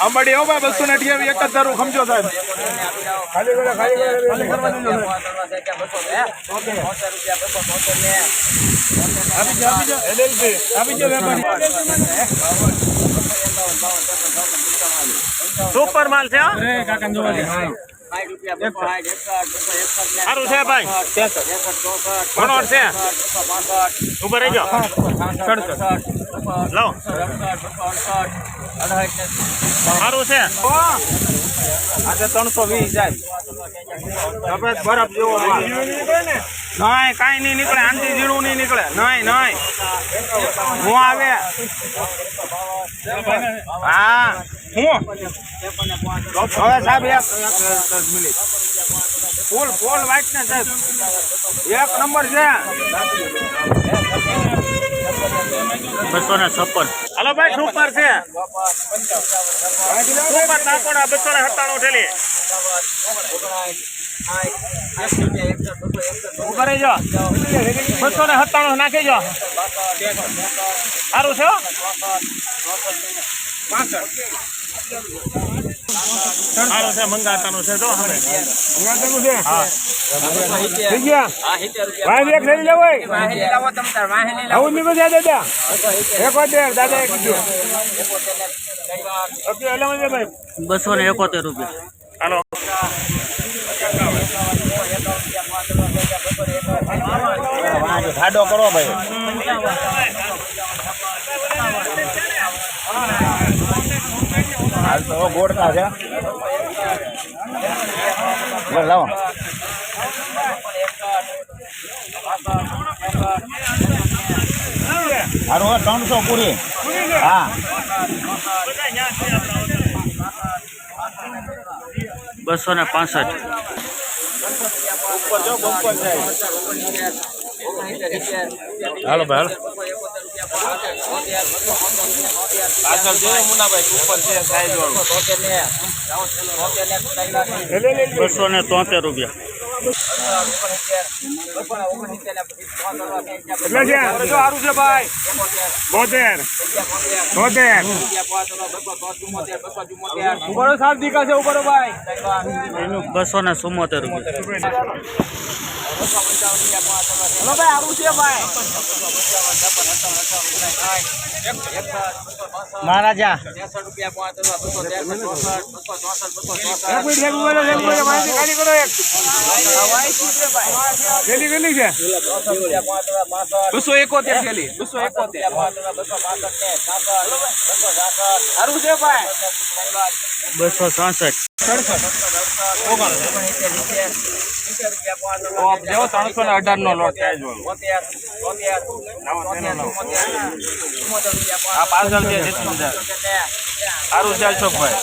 અંબાડી આવો ભાઈ બસો ને અઠ્યાવીસ એક જ ધારું ખમજો સાહેબ ખાલી કરે ખાલી કરે ખાલી કરવા દીધો આપી જાઓ આપી જાઓ એલએલબી આપી જાઓ વેપારી સુપર માલ છે હો અરે કાકા જોવા દે સારું છે ભાઈ ઘણો છે ઉપર રહી જાઓ લાવો સારું છે? આજે ત્રણસો વીસ જાય. નહીં કાંઈ નહીં નીકળે આંધી જીણું નહીં નીકળે. નહીં નહીં હું આવે? હા. હું? હવે ફૂલ ફૂલ વાઇટ ને સાહેબ. એક નંબર છે. બસો ને છપ્પન. હાલો ભાઈ, સુપર છે. બસો ને સત્તાણું નાખી જો સારું છે સારું છે, મંગાતાનું છે હવે હા. ભાઈ એક લઈ લેવો આવું નહીં બધા દાદા. એક દાદા બસો ને એકોતેર રૂપિયા. હાલો. ખાડો કરો ભાઈ. હાલ તો ગોળતા છે. લાવો. હારું ત્રણસો પૂરી. હા. બસો ને પાસઠ. ઉપર જો બમ્પર હાલો ભાઈ હાલો. પાછળ મુનાભાઈ ઉપર છે સાઈઝ વાળું. બસો ને તોતેર રૂપિયા. બસો ને ચુમ્મોતેર રૂપિયા. હલો ભાઈ સારું છે ભાઈ. મહારાજા. બસો એકોતેર થેલી બસો એકોતેર સારું છે ભાઈ. બસો છાસઠ જેવો ત્રણસો ને અઢાર નો લોટ. સાઈઝ આ પાર્સલ છે. સારું છો ભાઈ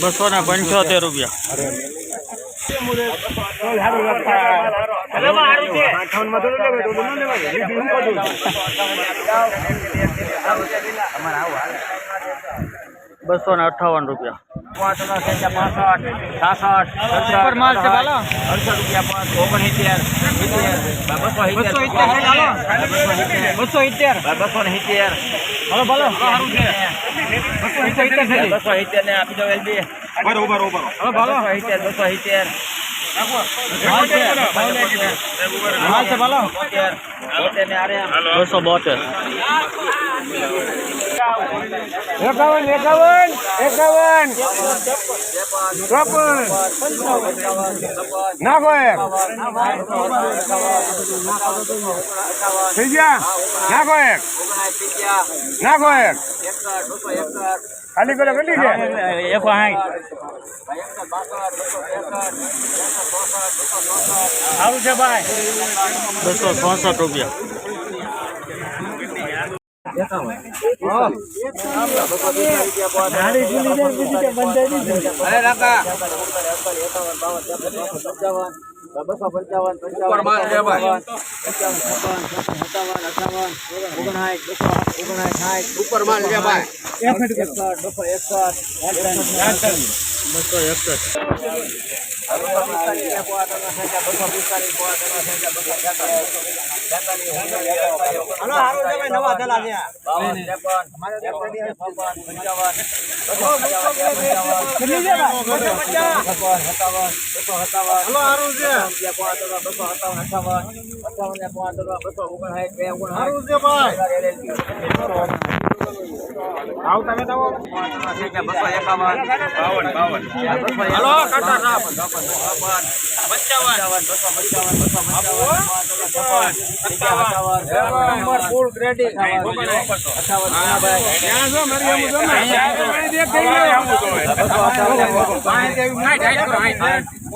બસો ને પંચોતેર રૂપિયા. બસો ને અઠાવન રૂપિયા. માલ છે ભાલો બસો ઇત્તેર હલો ભાલો સારું છે બસો ઇત્તેર થેલી બરોબર બરોબર હલો ભાલો માલ છે માલ છે ભાલો બસો બોતેર એકાવન એકાવન એકાવન. ચોપન. નાખો એક થઈ ગયા? નાખો એક નાખો એક ખાલી કરો કેટલી છે? એક સાઠ સારું છે ભાઈ. બસો ચોસઠ રૂપિયા. અરે રાકા ઉપર માલ છે ભાઈ ઉપર માલ છે એકસઠ બસો એકસઠ હલો હારું છે ભાઈ નવા થેલા છે કેટલી છે ભાઈ? બસો પચાસ. હલો હારું છે હારું છે ભાઈ આવ તમે તો બાવન બાવન હલો કાટા સાહેબ નંબર ફૂલ ક્રેડિટ ત્યાં જો મારી જો મારી દેખ થઈ ગયો.